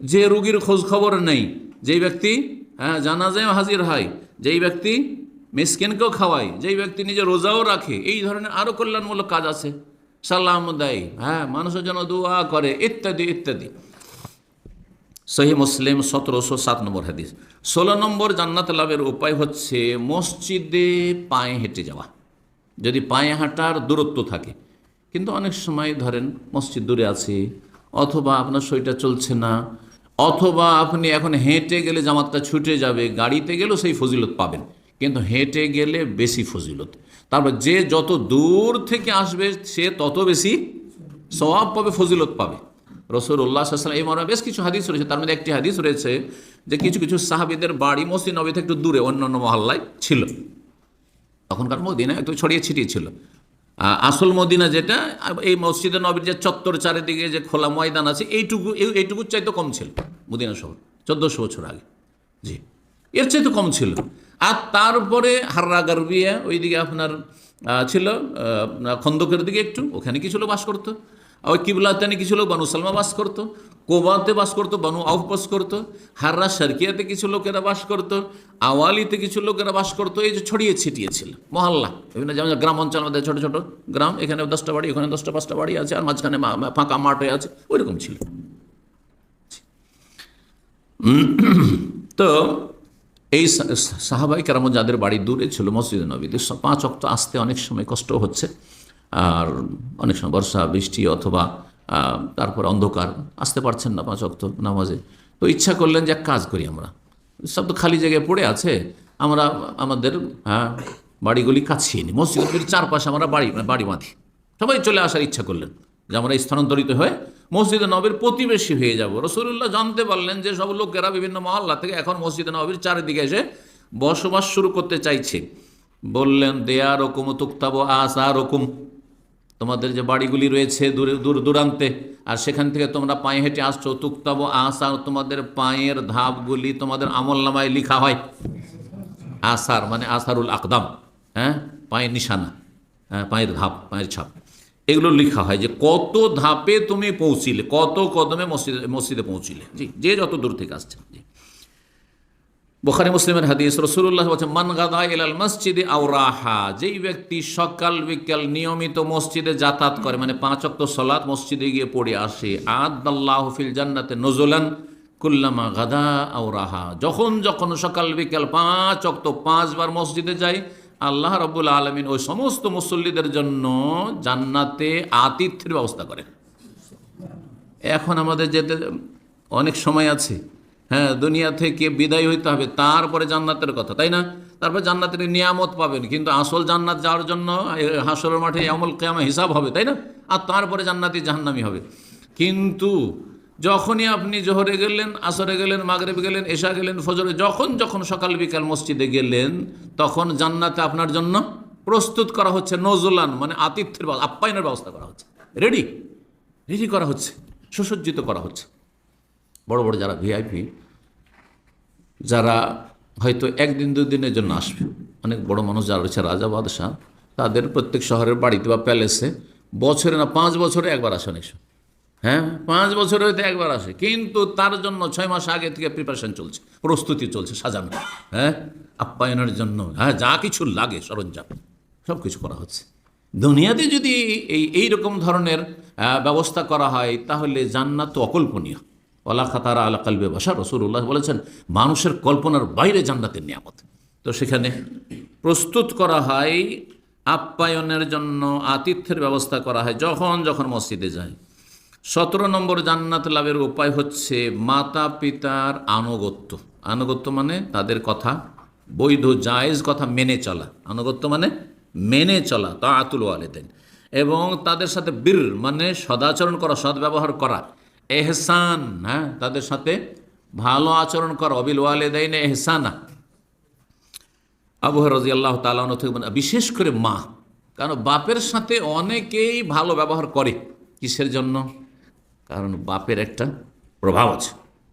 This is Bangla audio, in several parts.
যে রুগীর খোঁজ খবর নেই, যেই ব্যক্তি হ্যাঁ জানাজায় হাজির হয়, যেই ব্যক্তি মিসকিনকেও খাওয়ায়, যেই ব্যক্তি নিজে রোজাও রাখে, এই ধরনের আরও কল্যাণমূলক কাজ আছে। সালাম দেয় হ্যাঁ মানুষের জন্য দোয়া করে, ইত্যাদি ইত্যাদি। সহি মুসলিম সতেরোশো সাত নম্বর হাদিস। ষোলো নম্বর জান্নাত লাভের উপায় হচ্ছে মসজিদে পায়ে হেঁটে যাওয়া। যদি পায়ে হাঁটার দূরত্ব থাকে, কিন্তু অনেক সময় ধরেন মসজিদ দূরে আছে, অথবা আপনার শরীরটা চলছে না অথবা আপনি এখন হেঁটে গেলে জামাতটা ছুটে যাবে, গাড়িতে গেলেও সেই ফজিলত পাবেন। কিন্তু হেঁটে গেলে বেশি ফজিলত। তারপর যে যত দূর থেকে আসবে, সে তত বেশি সওয়াব পাবে, ফজিলত পাবে। রসুল্লাহ সাল্লাম এই মর্মে বেশ কিছু হাদিস রয়েছে। তার মধ্যে একটি হাদিস রয়েছে যে কিছু কিছু সাহাবিদের বাড়ি মসজিদ নবী থেকে একটু দূরে অন্য অন্য মহল্লায় ছিল। তখনকার মদিনা একটু ছড়িয়ে ছিটিয়ে ছিল। আসল মদিনা যেটা, এই মসজিদে নবীর যে চত্বর চারিদিকে যে খোলা ময়দান আছে, এইটুকু এই- এইটুকুর চাইতে কম ছিল। মদিনা শহর, চোদ্দোশো বছর আগে। জি। এর চাইতে কম ছিল। আর তারপরে হাররা গারবিয়া ওইদিকে আপনার ছিল খন্দকের দিকে একটু, ওখানে কিছু লোক বাস করতো? ওই কিবলাতানে কিছু লোক বানু সালমা বাস করতো। কোবাতে বাস করতো, বানু আউফ বাস করতো। হাররা সার্কিয়াতে কিছু লোকেরা বাস করতো। আওয়ালিতে কিছু লোকেরা বাস করতো। এই যে ছড়িয়ে ছিটিয়ে ছিল। মহল্লা। বিভিন্ন যেমন গ্রাম অঞ্চল আমাদের ছোটো ছোটো গ্রাম এখানে দশটা বাড়ি, ওখানে দশটা পাঁচটা বাড়ি আছে, আর মাঝখানে ফাঁকা মাঠে আছে। ওইরকম ছিল। তো এই সাহাবাই কেরাম যাদের বাড়ি দূরে ছিল মসজিদ নবীদের পাঁচ অক্ত আসতে অনেক সময় কষ্ট হচ্ছে। আর অনেক সময় বর্ষা, বৃষ্টি অথবা তারপর অন্ধকার, আসতে পারছেন না পাঁচ অক্ত নামাজে। তো ইচ্ছা করলেন যে এক কাজ করি আমরা। সব তো খালি জায়গায় পড়ে আছে। আমরা, আমাদের হ্যাঁ বাড়িগুলি কাছিয়ে নিই মসজিদের চারপাশে আমরা বাড়ি বাড়ি বাঁধি। সবাই চলে আসার ইচ্ছা করলেন যে আমরা স্থানান্তরিত হয়ে মসজিদে নবীর প্রতিবেশী হয়ে যাব। রসুল্লাহ জানতে পারলেন যে সব লোকেরা বিভিন্ন মহল্লা থেকে এখন মসজিদে নবীর চারিদিকে এসে বসবাস শুরু করতে চাইছে। বললেন দেয়া রকম তুক্তাব আসা রকম তোমাদের যে বাড়িগুলি রয়েছে দূরে, দূর দূরান্তে, আর সেখান থেকে তোমরা পায়ে হেঁটে আসছো, তুক্তাব আসা তোমাদের পায়ের ধাপগুলি তোমাদের আমল নামায় লিখা হয়। আসার মানে আসারুল আকদাম হ্যাঁ? পায়ের নিশানা হ্যাঁ পায়ের ধাপ, পায়ের ছাপ। এগুলো লেখা হয় যে কত ধাপে তুমি পৌঁছিলে, কত কদমে মসজিদে মসজিদে পৌঁছিলে। জি, যে যত দূর থেকে আসছে জি। বোখারি, মুসলিমের হাদিস রসুল্লাহ বলছেন, মান গাদা ইলাল মসজিদে আওরাহা যেই ব্যক্তি সকাল বিকাল নিয়মিত মসজিদে যাতায়াত করে মানে পাঁচ অক্ত সলাৎ মসজিদে গিয়ে পড়ে আসে, আদাল্লাহ ফিল জান্নাতে নজলান কুল্লামা গাদা আওরাহা যখন যখন সকাল বিকাল পাঁচ অক্ত পাঁচবার মসজিদে যায় আল্লাহ রবুল আলমিন ওই সমস্ত মুসল্লিদের জন্য জান্নাতে আতিথ্যের ব্যবস্থা করেন। এখন আমাদের যেতে অনেক সময় আছে। হ্যাঁ দুনিয়া থেকে বিদায় হইতে হবে তারপরে জান্নাতের কথা তাই না? তারপর জান্নাতের নিয়ামত পাবেন কিন্তু আসল জান্নাত যাওয়ার জন্য এ, হাসরের মাঠে আমল কেমন হিসাব হবে তাই না? আর তারপরে জান্নাতি জাহান্নামি হবে। কিন্তু যখনই আপনি জোহরে গেলেন, আসরে গেলেন, মাগরেবে গেলেন, এশা গেলেন, ফজরে, যখন যখন সকাল বিকাল মসজিদে গেলেন, তখন জান্নাতে আপনার জন্য প্রস্তুত করা হচ্ছে নজলান মানে আতিথ্যের আপ্যায়নের ব্যবস্থা করা হচ্ছে। রেডি রেডি করা হচ্ছে। সুসজ্জিত করা হচ্ছে। বড় বড় যারা ভিআইপি যারা হয়তো একদিন, দুদিনের জন্য আসবে, অনেক বড় মানুষ যারা রয়েছে, রাজা, বাদশাহ, তাদের প্রত্যেক শহরের বাড়িতে বা প্যালেসে বছরে না, পাঁচ বছরে একবার আসে অনেক সময়। হ্যাঁ পাঁচ বছরে হয়তো একবার আসে। কিন্তু তার জন্য ছয় মাস আগে থেকে প্রিপারেশন চলছে, প্রস্তুতি চলছে সাজানো। হ্যাঁ আপ্যায়নের জন্য। হ্যাঁ যা কিছু লাগে, সরঞ্জাম সব কিছু করা হচ্ছে। দুনিয়াতে যদি এই এই রকম ধরনের ব্যবস্থা করা হয়, তাহলে জান্নাত তো অকল্পনীয়। ওলা খাতারা আলা কালবে ভাষা রসুল্লাহ বলেছেন, মানুষের কল্পনার বাইরে জান্নাতের নিয়ামত। তো সেখানে প্রস্তুত করা হয়, আপ্যায়নের জন্য, আতিথ্যের ব্যবস্থা করা হয়, যখন যখন মসজিদে যায়। সতেরো নম্বর জান্নাত লাভের উপায় হচ্ছে মাতা পিতার আনুগত্য। আনুগত্য মানে তাদের কথা, বৈধ, জায়েজ কথা মেনে চলা। আনুগত্য মানে মেনে চলা তা আতুল ওয়ালেদেন এবং তাদের সাথে বীর মানে সদাচরণ করা, সদ্ব্যবহার করা, এহসান হ্যাঁ তাদের সাথে ভালো আচরণ করা, অবিল ওয়ালেদাইন এহসানা। আবু রাজি আল্লাহ তালান বিশেষ করে মা, কারণ বাপের সাথে অনেকেই ভালো ব্যবহার করে কিসের জন্য? কারণ বাপের একটা প্রভাব আছে।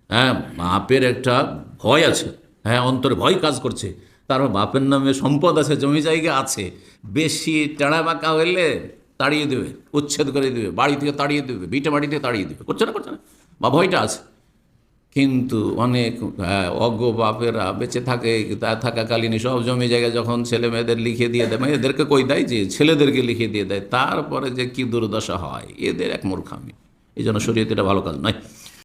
হ্যাঁ বাপের একটা ভয় আছে। হ্যাঁ অন্তরে ভয় কাজ করছে। তারপর বাপের নামে সম্পদ আছে জমি জায়গা আছে। বেশি টেড়া বাঁকা হইলে তাড়িয়ে দেবে উচ্ছেদ করে দেবে বাড়ি থেকে তাড়িয়ে দেবে ভিটে বাড়ি থেকে তাড়িয়ে দেবে। করছে না করছে না। বা ভয়টা আছে। কিন্তু অনেক আহ, অজ্ঞ বাপেরা বেঁচে থাকে তা থাকাকালীন সব জমি জায়গায় যখন ছেলে মেয়েদের লিখে দিয়ে দেয় মেয়েদেরকে কই দেয়? যে ছেলেদেরকে লিখে দিয়ে দেয়। তারপরে যে কি দুর্দশা হয় এদের এক মূর্খামি। এই জন্য শরীয়ত এটা ভালো কাজ নয়।